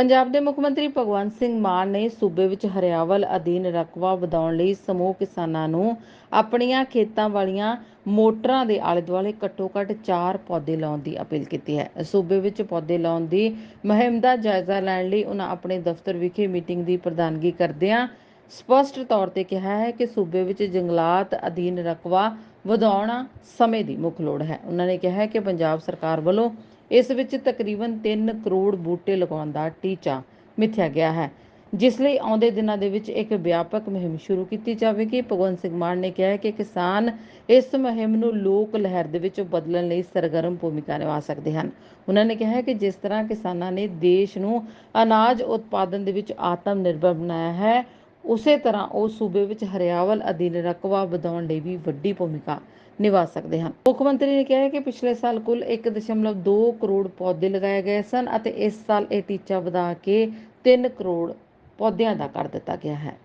ਪੰਜਾਬ ਦੇ ਮੁੱਖ ਮੰਤਰੀ ਭਗਵੰਤ ਸਿੰਘ ਮਾਨ ਨੇ ਸੂਬੇ ਵਿੱਚ ਹਰਿਆਵਲ ਅਧੀਨ ਰਕਬਾ ਵਧਾਉਣ ਲਈ ਸਮੂਹ ਕਿਸਾਨਾਂ ਨੂੰ ਆਪਣੀਆਂ ਖੇਤਾਂ ਵਾਲੀਆਂ ਮੋਟਰਾਂ ਦੇ ਆਲੇ ਦੁਆਲੇ ਘੱਟੋ-ਘੱਟ 4 ਪੌਦੇ ਲਾਉਣ ਦੀ ਅਪੀਲ ਕੀਤੀ ਹੈ। ਸੂਬੇ ਵਿੱਚ ਪੌਦੇ ਲਾਉਣ ਦੀ ਮੁਹਿੰਮ ਦਾ ਜਾਇਜ਼ਾ ਲੈਣ ਲਈ ਉਹਨਾਂ ਆਪਣੇ ਦਫ਼ਤਰ ਵਿਖੇ ਮੀਟਿੰਗ ਦੀ ਪ੍ਰਧਾਨਗੀ ਕਰਦਿਆਂ ਸਪਸ਼ਟ ਤੌਰ ਤੇ ਕਿਹਾ ਹੈ ਕਿ ਸੂਬੇ ਵਿੱਚ ਜੰਗਲਾਤ ਅਧੀਨ ਰਕਬਾ ਵਧਾਉਣਾ ਸਮੇਂ ਦੀ ਮੁੱਖ ਲੋੜ ਹੈ। ਉਹਨਾਂ ਨੇ ਕਿਹਾ ਹੈ ਕਿ ਪੰਜਾਬ ਸਰਕਾਰ ਵੱਲੋਂ ਇਸ ਵਿੱਚ ਤਕਰੀਬਨ 3 ਕਰੋੜ ਬੂਟੇ ਲਗਾਉਣ ਦਾ ਟੀਚਾ ਮਿੱਥਿਆ ਗਿਆ ਹੈ, ਜਿਸ ਲਈ ਆਉਂਦੇ ਦਿਨਾਂ ਦੇ ਵਿੱਚ ਇੱਕ ਵਿਆਪਕ ਮੁਹਿੰਮ ਸ਼ੁਰੂ ਕੀਤੀ ਜਾਵੇਗੀ। ਭਗਵੰਤ ਸਿੰਘ ਮਾਨ ਨੇ ਕਿਹਾ ਹੈ ਕਿ ਕਿਸਾਨ ਇਸ ਮੁਹਿੰਮ ਨੂੰ ਲੋਕ ਲਹਿਰ ਦੇ ਵਿੱਚ ਬਦਲਣ ਲਈ ਸਰਗਰਮ ਭੂਮਿਕਾ ਨਿਭਾ ਸਕਦੇ ਹਨ। ਉਹਨਾਂ ਨੇ ਕਿਹਾ ਹੈ ਕਿ ਜਿਸ ਤਰ੍ਹਾਂ ਕਿਸਾਨਾਂ ਨੇ ਦੇਸ਼ ਨੂੰ ਅਨਾਜ ਉਤਪਾਦਨ ਦੇ ਵਿੱਚ ਆਤਮ ਨਿਰਭਰ ਬਣਾਇਆ ਹੈ ਉਸੇ ਤਰ੍ਹਾਂ ਉਹ ਸੂਬੇ ਵਿੱਚ ਹਰਿਆਵਲ ਅਧੀਨ ਰਕਬਾ ਵਧਾਉਣ ਲਈ ਵੀ ਵੱਡੀ ਭੂਮਿਕਾ ਨਿਭਾ ਸਕਦੇ ਹਨ। ਮੁੱਖ ਮੰਤਰੀ ਨੇ ਕਿਹਾ ਕਿ ਪਿਛਲੇ ਸਾਲ ਕੁੱਲ 1.2 ਕਰੋੜ ਪੌਦੇ ਲਗਾਏ ਗਏ ਸਨ ਅਤੇ ਇਸ ਸਾਲ ਇਹ ਟੀਚਾ ਵਧਾ ਕੇ 3 ਕਰੋੜ ਪੌਦਿਆਂ ਦਾ ਕਰ ਦਿੱਤਾ ਗਿਆ ਹੈ।